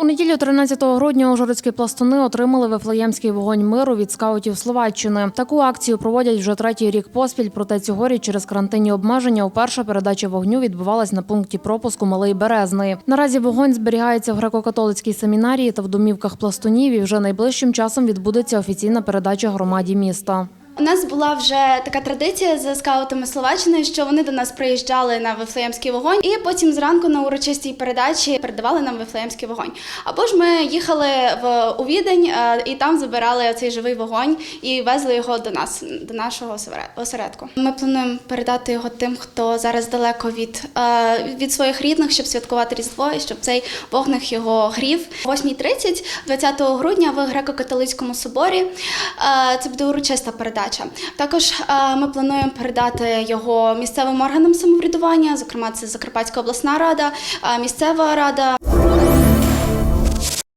У неділю 13 грудня ужгородські пластуни отримали вифлеємський вогонь миру від скаутів Словаччини. Таку акцію проводять вже третій рік поспіль. Проте цьогоріч через карантинні обмеження уперше передача вогню відбувалась на пункті пропуску Малий Березний. Наразі вогонь зберігається в греко-католицькій семінарії та в домівках пластунів. І вже найближчим часом відбудеться офіційна передача громаді міста. У нас була вже така традиція з скаутами Словаччини, що вони до нас приїжджали на Вифлеємський вогонь, і потім зранку на урочистій передачі передавали нам Вифлеємський вогонь. Або ж ми їхали в у Відень е, і там забирали цей живий вогонь і везли його до нас, до нашого осере- осередку. Ми плануємо передати його тим, хто зараз далеко від, е, від своїх рідних, щоб святкувати Різдво і щоб цей вогник його грів. О 8.30, 20 грудня в греко-католицькому соборі е, це буде урочиста передача. Також е, ми плануємо передати його місцевим органам самоврядування, зокрема, це Закарпатська обласна рада, е, місцева рада,